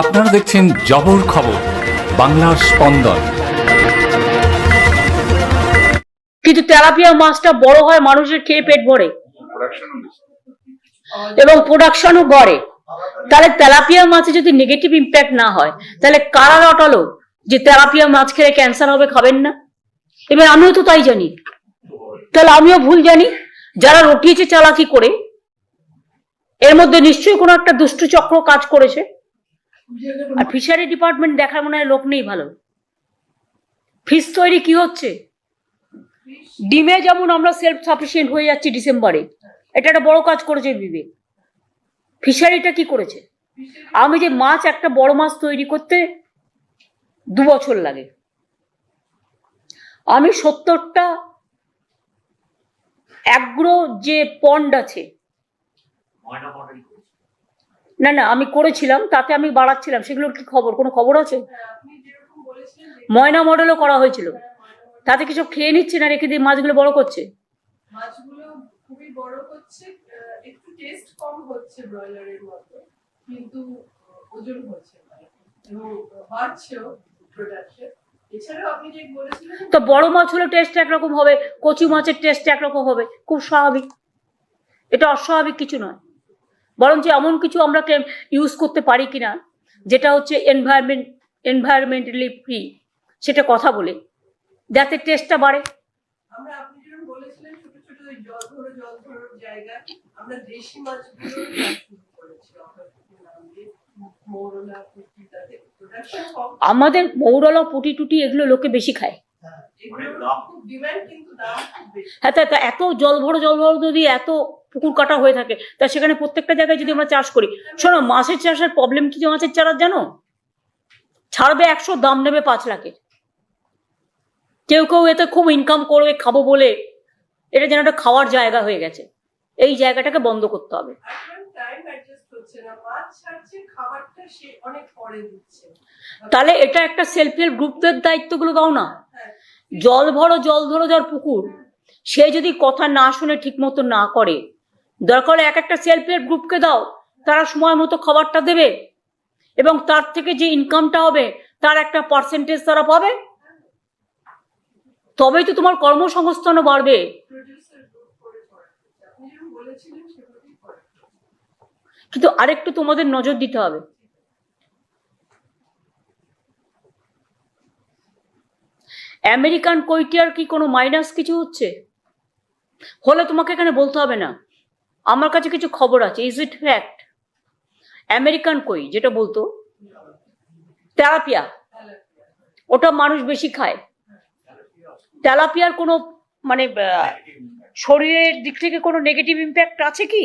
আপনারা দেখছেন জবর খবর, বাংলার স্পন্দন। কিন্তু তেলাপিয়া মাছটা বড় হয় মানুষের খেয়ে পেট ভরে। এবং প্রোডাকশনও গড়ে। তাহলে তেলাপিয়া মাছে যদি নেগেটিভ ইম্প্যাক্ট না হয়, তাহলে কারা রটালো যে তেলাপিয়া মাছ খেলে ক্যান্সার হবে, খাবেন না? এবার আমিও তো তাই জানি। তাহলে আমিও ভুল জানি। যারা রটিয়েছে চালাকি করে, এর মধ্যে নিশ্চয়ই কোনো একটা দুষ্টু চক্র কাজ করেছে। আর ফিশারি ডিপার্টমেন্ট দেখার মনে হয় লোক নেই ভালো। ফিশ তৈরি কি হচ্ছে? ডিমে যেমন আমরা সেলফ সাফিসিয়েন্ট হয়ে যাচ্ছি ডিসেম্বরে, এটা একটা বড় কাজ করেছে বিবেক। ফিশারিটা কি করেছে? আমি যে মাছ একটা বড় মাছ তৈরি করতে দু বছর লাগে। আমি সত্তরটা অ্যাগ্রো যে পন্ড আছে না না আমি করেছিলাম তাতে আমি বাড়াচ্ছিলাম সেগুলোর কি খবর? কোনো খবর আছে? ময়না মডেলও করা হয়েছিল। তাতে কিছু খেয়ে নিচ্ছে না রেখে দিয়ে মাছগুলো বড় করছে? মাছগুলো খুবই বড় হচ্ছে একটু টেস্ট কম হচ্ছে ব্রয়লারের মতো কিন্তু ওজন হচ্ছে এবং বাড়ছেও প্রোডাকশন এছাড়াও আপনি যে বলেছিলেন তো বড় মাছ হলে টেস্ট একরকম হবে কচি মাছের টেস্ট একরকম হবে খুব স্বাভাবিক। এটা অস্বাভাবিক কিছু নয়। বরঞ্চ এমন কিছু আমরা ইউজ করতে পারি কিনা যেটা হচ্ছে এনভায়রনমেন্ট এনভায়রনমেন্টালি ফ্রি সেটা কথা বলে। যাতে টেস্টটা বাড়ে। আমরা আপনি যেরকম বলেছিলেন ছোট ছোট জল ধরো জল ধরো জায়গা আমরা দেশি মাছগুলো করেছি আমরা নাম দিয়ে মৌরলা পুষ্টি তাতে প্রোডাকশন কম আমাদের মৌরলা পুটি টুটি এগুলো লোকে বেশি খায়। হ্যাঁ তা তা এত জল ভরো জল ভরো যদি এত পুকুর কাটা হয়ে থাকে তা সেখানে প্রত্যেকটা জায়গায় যদি আমরা চাষ করি শোনো মাছের চাষের প্রবলেম কি মাছের চারার জানো? ছাড়বে একশো দাম নেবে পাঁচ লাখের। কেউ কেউ এতে খুব ইনকাম করবে খাব বলে। এটা যেন একটা খাওয়ার জায়গা হয়ে গেছে। এই জায়গাটাকে বন্ধ করতে হবে। এখন টাইম অ্যাডজাস্ট হচ্ছে না। মাছ ছাড়ছে খাবারটা সে অনেক পরে দিচ্ছে। তাহলে এটা একটা সেলফ হেল্প গ্রুপদের দায়িত্বগুলো দাও না। হ্যাঁ জল ভরো, জল ধরো যার পুকুর। সে যদি কথা না শুনে ঠিক মতো না করে, দরকার এক একটা সেলফ হেল্প গ্রুপকে দাও, তারা সময় মতো খাবারটা দেবে এবং তার থেকে যে ইনকামটা হবে, তার একটা পার্সেন্টেজ তারা পাবে। তবেই তো তোমার কর্মসংস্থানও বাড়বে। কিন্তু আরেকটু তোমাদের নজর দিতে হবে। আমেরিকান কৈটিয়ার কি কোনো মাইনাস কিছু হচ্ছে? হলে তোমাকে এখানে বলতে হবে না। আমার কাছে কিছু খবর আছে ইজ ইট ফ্যাক্ট আমেরিকান কই, যেটা বলতো? তেলাপিয়া। ওটা মানুষ বেশি খায়। তেলাপিয়ার কোনো মানে শরীরের দিক থেকে কোনো নেগেটিভ ইম্প্যাক্ট আছে কি?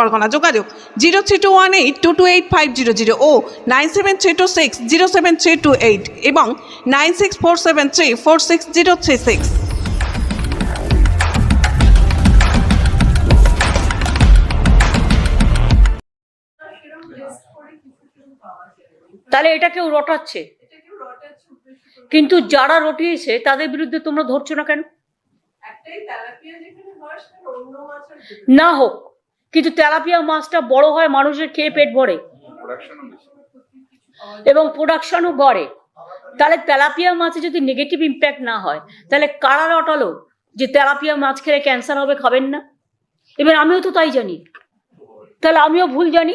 পরগনা। যোগাযোগ zero three two one eight two two eight five zero zero ও nine seven three two six zero seven three two eight এবং nine six four seven three four six zero three six. তাহলে এটা কেউ রটাচ্ছে। কিন্তু যারা রটিয়েছে তাদের বিরুদ্ধে তোমরা ধরছো না কেন? হয় না হোক কিন্তু তেলাপিয়া মাছটা বড় হয় মানুষের খেয়ে পেট ভরে। এবং প্রোডাকশনও গড়ে। তাহলে তেলাপিয়া মাছে যদি নেগেটিভ ইম্প্যাক্ট না হয়, তাহলে কারা রটালো যে তেলাপিয়া মাছ খেলে ক্যান্সার হবে, খাবেন না? এবার আমিও তো তাই জানি। তাহলে আমিও ভুল জানি।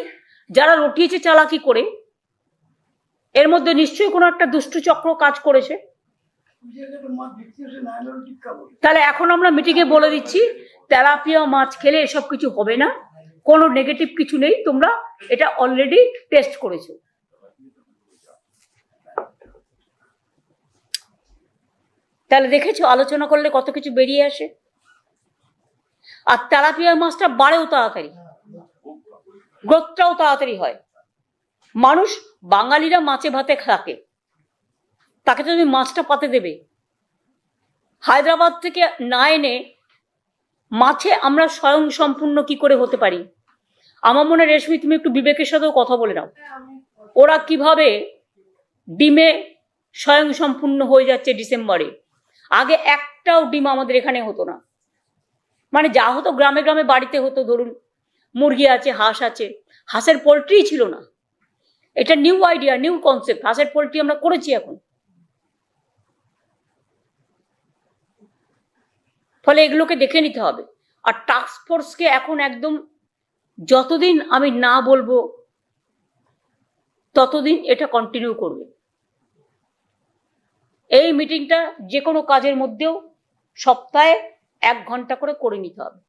যারা রটিয়েছে চালাকি করে, এর মধ্যে নিশ্চয়ই কোনো একটা দুষ্টু চক্র কাজ করেছে। তাহলে এখন আমরা মিটিংয়ে বলে দিচ্ছি, তেলাপিয়া মাছ খেলে এসব কিছু হবে না। কোনো নেগেটিভ কিছু নেই, তোমরা এটা অলরেডি টেস্ট করেছ। তাহলে দেখেছ, আলোচনা করলে কত কিছু বেরিয়ে আসে? আর তেলাপিয়া মাছটা বাড়েও তাড়াতাড়ি। গ্রোথটাও তাড়াতাড়ি হয়। মানুষ বাঙালিরা মাছে ভাতে থাকে তাকে তুমি মাছটা পাতে দেবে। হায়দ্রাবাদ থেকে না এনে মাছে আমরা স্বয়ং সম্পূর্ণ কি করে হতে পারি? আমার মনে রেশমি, তুমি একটু বিবেকের সাথেও কথা বলে নাও। ওরা কীভাবে ডিমে স্বয়ং সম্পূর্ণ হয়ে যাচ্ছে ডিসেম্বরে? আগে একটাও ডিম আমাদের এখানে হতো না। মানে যা হতো গ্রামে গ্রামে বাড়িতে হতো, ধরুন মুরগি আছে, হাঁস আছে। হাঁসের পোলট্রি ছিল না। এটা নিউ আইডিয়া নিউ কনসেপ্ট হাঁসের পোলট্রি আমরা করেছি এখন। ফলে এগুলোকে দেখে নিতে হবে। আর টাস্ক ফোর্সকে এখন একদম যতদিন আমি না বলব, ততদিন এটা কন্টিনিউ করবে। এই মিটিংটা যে কোনো কাজের মধ্যেও সপ্তাহে এক ঘণ্টা করে করে নিতে হবে।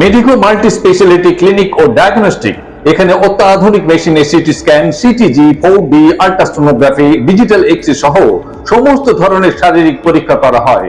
মেডিকো মাল্টি স্পেশালিটি ক্লিনিক ও ডায়াগনস্টিক এখানে অত্যাধুনিক মেশিনে CT scan CTG four D ultrasonography digital X-ray সহ সমস্ত ধরনের শারীরিক পরীক্ষা করা হয়।